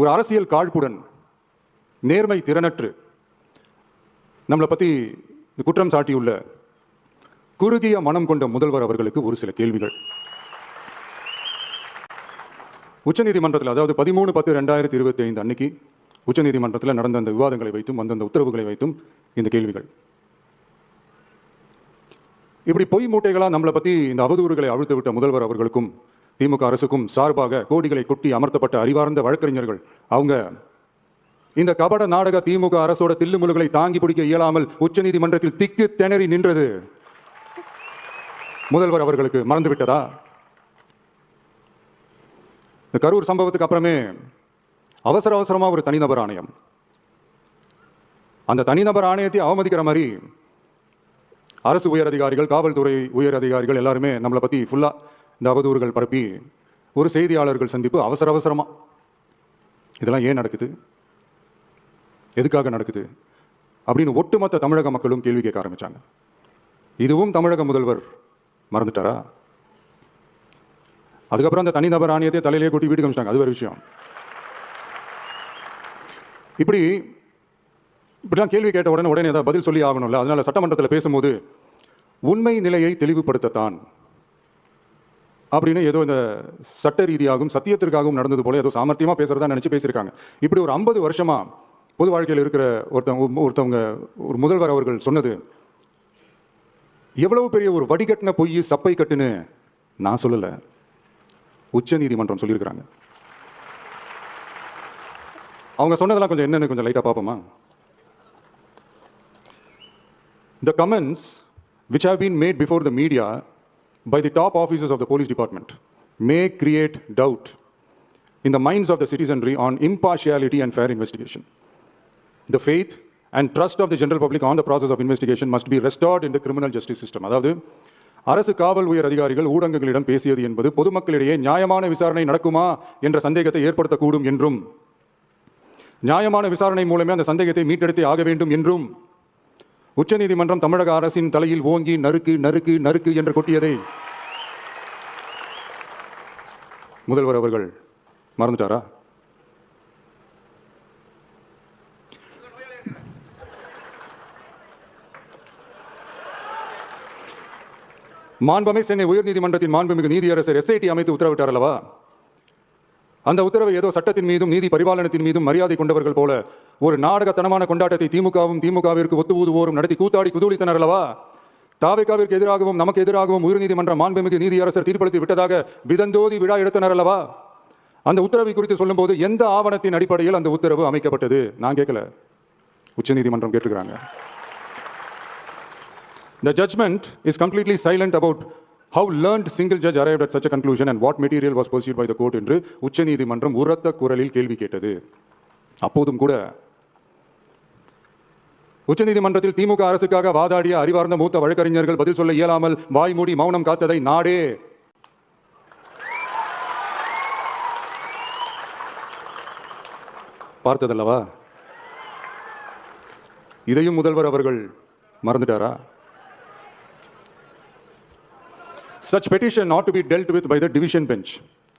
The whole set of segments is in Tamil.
ஒரு அரசியல் காழ்ப்புடன் நேர்மை திறனற்று நம்மளை பற்றி குற்றம் சாட்டியுள்ள குறுகிய மனம் கொண்ட முதல்வர் அவர்களுக்கு ஒரு சில கேள்விகள். உச்சநீதிமன்றத்தில் அதாவது பதிமூணு பத்து ரெண்டாயிரத்தி இருபத்தி ஐந்து அன்னைக்கு உச்சநீதிமன்றத்தில் நடந்த அந்த விவாதங்களை வைத்தும் அந்தந்த உத்தரவுகளை வைத்தும் இந்த கேள்விகள். இப்படி பொய் மூட்டைகளா நம்மளை பத்தி இந்த அவதூறுகளை அழுத்து விட்ட முதல்வர் அவர்களுக்கும் திமுக அரசுக்கும் சார்பாக கோடிகளை கொட்டி அமர்த்தப்பட்ட அறிவார்ந்த வழக்கறிஞர்கள். அவங்க இந்த கபட நாடக திமுக அரசோட தில்லுமுழுகளை தாங்கி பிடிக்க இயலாமல் உச்சநீதிமன்றத்தில் திக்கு திணறி நின்றது. முதல்வர் அவர்களுக்கு மறந்து விட்டதா இந்த கரூர் சம்பவத்துக்கு அப்புறமே அவசர அவசரமா ஒரு தனிநபர் ஆணையம். அந்த தனிநபர் ஆணையத்தை அவமதிக்கிற மாதிரி அரசு உயர் அதிகாரிகள் காவல்துறை உயர் அதிகாரிகள் எல்லாருமே நம்மளை பத்தி ஃபுல்லா இந்த அவதூறுகள் பரப்பி ஒரு செய்தியாளர்கள் சந்திப்பு அவசர அவசரமாக இதெல்லாம் ஏன் நடக்குது? எதுக்காக நடக்குது? அப்படின்னு ஒட்டுமொத்த தமிழக மக்களும் கேள்வி கேட்க ஆரம்பித்தாங்க இதுவும் தமிழக முதல்வர் மறந்துட்டாரா? அதுக்கப்புறம் அந்த தனிநபர் ஆணையத்தை தலையிலே கூட்டி வீட்டுக்கு அமிச்சிட்டாங்க அது ஒரு விஷயம். இப்படி இப்படிலாம் கேள்வி கேட்ட உடனே உடனே ஏதாவது பதில் சொல்லி ஆகணும்ல? அதனால சட்டமன்றத்தில் பேசும்போது உண்மை நிலையை தெளிவுபடுத்தத்தான் அப்படின்னு ஏதோ இந்த சட்ட ரீதியாகவும் சத்தியத்திற்காகவும் நடந்தது போல ஏதோ சாமர்த்தியமாக பேசுறதா நினச்சி பேசியிருக்காங்க. இப்படி ஒரு ஐம்பது வருஷமா பொது வாழ்க்கையில் இருக்கிற ஒருத்தவங்க ஒருத்தவங்க ஒரு முதல்வர் அவர்கள் சொன்னது எவ்வளவு பெரிய ஒரு வடிகட்டின பொய் சப்பை கட்டுன்னு நான் சொல்லலை. உச்ச நீதிமன்றம் சொல்லியிருக்கிறாங்க. அவங்க சொன்னதெல்லாம் கொஞ்சம் என்னன்னு கொஞ்சம் லைட்டாக பார்ப்போமா? The comments which have been made before the media by the top officers of the police department may create doubt in the minds of the citizenry on impartiality and fair investigation. The faith and trust of the general public on the process of investigation must be restored in the criminal justice system. அதாவது அரசு காவல் உயர் அதிகாரிகள் ஊடகங்களிடம் பேசியது என்பது பொதுமக்களிடையே நியாயமான விசாரணை நடக்குமா என்ற சந்தேகத்தை ஏற்படுத்தக்கூடும் என்றும் நியாயமான விசாரணை மூலமே அந்த சந்தேகத்தை மீட்டெடுத்தே ஆக வேண்டும் என்றும் உச்சநீதிமன்றம் தமிழக அரசின் தலையில் ஓங்கி நறுக்கு நறுக்கு நறுக்கு என்று கொட்டியதை முதல்வர் அவர்கள் மறந்துட்டாரா? மாண்பமை சென்னை உயர்நீதிமன்றத்தின் மாண்புமிகு நீதியரசர் எஸ்ஐடி அமைத்து உத்தரவிட்டார் அல்லவா? அந்த உத்தரவை ஏதோ சட்டத்தின் மீதும் நீதி பரிபாலனத்தின் மீதும் மரியாதை கொண்டவர்கள் போல ஒரு நாடகத்தனமான கொண்டாட்டத்தை திமுகவும் திமுகவிற்கு ஒத்து ஊதுவோரும் நடத்தி கூத்தாடி குதூலித்தனர் அல்லவா? தாவேக்காவிற்கு எதிராகவும் நமக்கு எதிராகவும் உயர்நீதிமன்ற மாண்புமிகு நீதியரசர் தீர்ப்பளித்து விட்டதாக விதந்தோதி விழா எடுத்தனர் அல்லவா? அந்த உத்தரவை குறித்து சொல்லும்போது எந்த ஆவணத்தின் அடிப்படையில் அந்த உத்தரவு அமைக்கப்பட்டது? நான் கேட்கல. உச்சநீதிமன்றம் கேட்டுக்கிறாங்க the judgement is completely silent about how learned single judge arrive at such conclusion and what material was was by the court என்று உச்சநீதிமன்றம் உரத்த குரலில் கேள்வி கேட்டது. அப்போதும் கூட உச்சநீதிமன்றத்தில் திமுக அரசுக்காக வாதாடிய அறிவார்ந்த மூத்த வழக்கறிஞர்கள் பதில் சொல்ல இயலாமல் வாய்மூடி மௌனம் காத்ததை நாடே. பார்த்ததல்லவா? இதையும் முதல்வர் அவர்கள் மறந்துட்டாரா? Such petition ought to be dealt with by the division bench,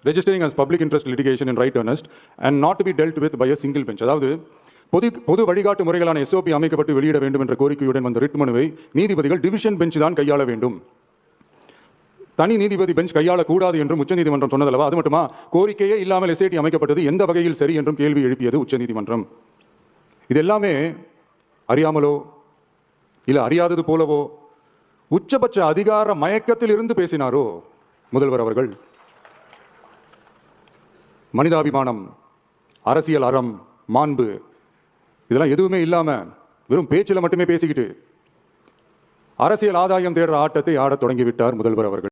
registering as public interest litigation in right earnest, and not to be dealt with by a single bench. அதாவது பொது பொது வழிகாட்டு முறைகளான எஸ்ஓபி அமைக்கப்பட்டு வெளியிட வேண்டும் என்ற கோரிக்கையுடன் வந்த ரிட் மனுவை நீதிபதிகள் டிவிஷன் பெஞ்ச் தான் கையாள வேண்டும். தனி நீதிபதி பெஞ்ச் கையாளக்கூடாது என்றும் உச்சநீதிமன்றம் சொன்னதல்லவா? அது மட்டுமா? கோரிக்கையே இல்லாமல் எஸ்ஐடி அமைக்கப்பட்டது எந்த வகையில் சரி என்றும் கேள்வி எழுப்பியது உச்சநீதிமன்றம். இது எல்லாமே அறியாமலோ இல்லை அறியாதது போலவோ உச்சபட்ச அதிகார மயக்கத்தில் இருந்து பேசினாரோ முதல்வர் அவர்கள்? மனிதாபிமானம் அரசியல் அறம் மாண்பு இதெல்லாம் எதுவுமே இல்லாம வெறும் பேச்சில் மட்டுமே பேசிக்கிட்டு அரசியல் ஆதாயம் தேடுற ஆட்டத்தை ஆடத் தொடங்கிவிட்டார் முதல்வர் அவர்கள்.